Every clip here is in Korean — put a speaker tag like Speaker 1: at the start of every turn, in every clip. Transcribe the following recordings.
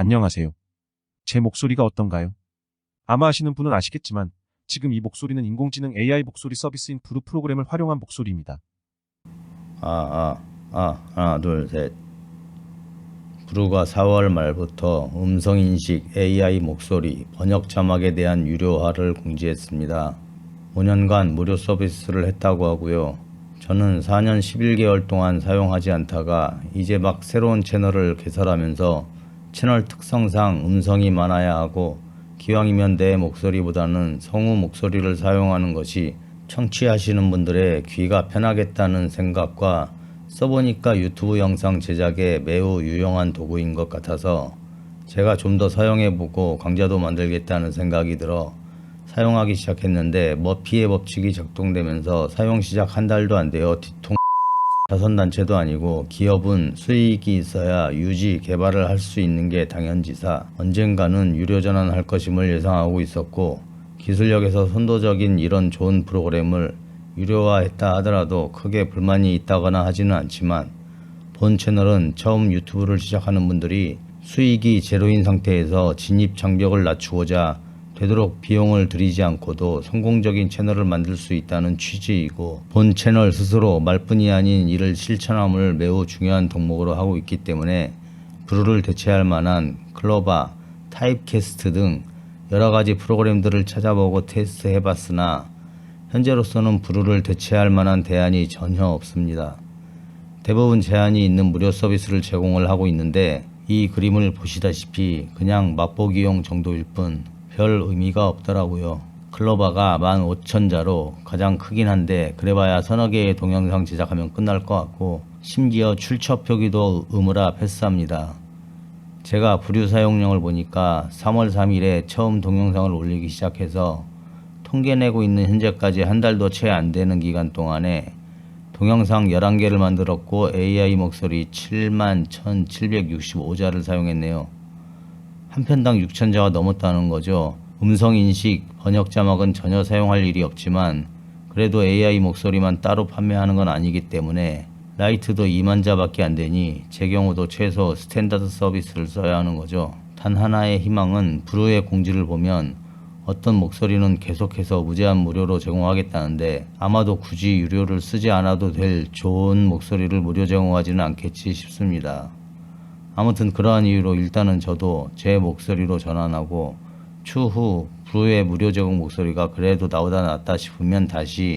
Speaker 1: 안녕하세요. 제 목소리가 어떤가요? 아마 아시는 분은 아시겠지만 지금 이 목소리는 인공지능 AI 목소리 서비스인 브루 프로그램을 활용한 목소리입니다.
Speaker 2: 아, 아, 아, 하나, 둘, 셋. 브루가 4월 말부터 음성인식 AI 목소리 번역 자막에 대한 유료화를 공지했습니다. 5년간 무료 서비스를 했다고 하고요. 저는 4년 11개월 동안 사용하지 않다가 이제 막 새로운 채널을 개설하면서 채널 특성상 음성이 많아야 하고 기왕이면 내 목소리보다는 성우 목소리를 사용하는 것이 청취하시는 분들의 귀가 편하겠다는 생각과 써보니까 유튜브 영상 제작에 매우 유용한 도구인 것 같아서 제가 좀 더 사용해보고 강좌도 만들겠다는 생각이 들어 사용하기 시작했는데 머피의 법칙이 작동되면서 사용 시작 한 달도 안 되어 뒤통 자선단체도 아니고 기업은 수익이 있어야 유지, 개발을 할 수 있는 게 당연지사 언젠가는 유료 전환할 것임을 예상하고 있었고 기술력에서 선도적인 이런 좋은 프로그램을 유료화했다 하더라도 크게 불만이 있다거나 하지는 않지만 본 채널은 처음 유튜브를 시작하는 분들이 수익이 제로인 상태에서 진입 장벽을 낮추고자 되도록 비용을 들이지 않고도 성공적인 채널을 만들 수 있다는 취지이고 본 채널 스스로 말뿐이 아닌 이를 실천함을 매우 중요한 덕목으로 하고 있기 때문에 브루를 대체할 만한 클로바, 타입캐스트 등 여러 가지 프로그램들을 찾아보고 테스트 해 봤으나 현재로서는 브루를 대체할 만한 대안이 전혀 없습니다. 대부분 제한이 있는 무료 서비스를 제공을 하고 있는데 이 그림을 보시다시피 그냥 맛보기용 정도일 뿐 별 의미가 없더라고요. 클로바가 15,000자로 가장 크긴 한데 그래봐야 서너 개의 동영상 제작하면 끝날 것 같고 심지어 출처 표기도 의무라 패스합니다. 제가 부류 사용량을 보니까 3월 3일에 처음 동영상을 올리기 시작해서 통계 내고 있는 현재까지 한 달도 채 안 되는 기간 동안에 동영상 11개를 만들었고 AI 목소리 71,765자를 사용했네요. 한 편당 6,000자가 넘었다는 거죠. 음성 인식, 번역 자막은 전혀 사용할 일이 없지만 그래도 AI 목소리만 따로 판매하는 건 아니기 때문에 라이트도 2만 자밖에 안 되니 제 경우도 최소 스탠다드 서비스를 써야 하는 거죠. 단 하나의 희망은 브루의 공지를 보면 어떤 목소리는 계속해서 무제한 무료로 제공하겠다는데 아마도 굳이 유료를 쓰지 않아도 될 좋은 목소리를 무료 제공하지는 않겠지 싶습니다. 아무튼 그러한 이유로 일단은 저도 제 목소리로 전환하고 추후 브루의 무료 제공 목소리가 그래도 나오다 낫다 싶으면 다시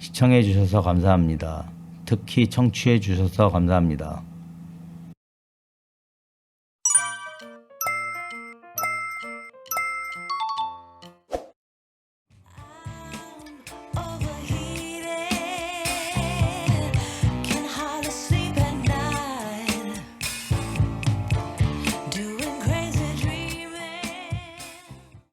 Speaker 2: 시청해 주셔서 감사합니다. 특히 청취해 주셔서 감사합니다.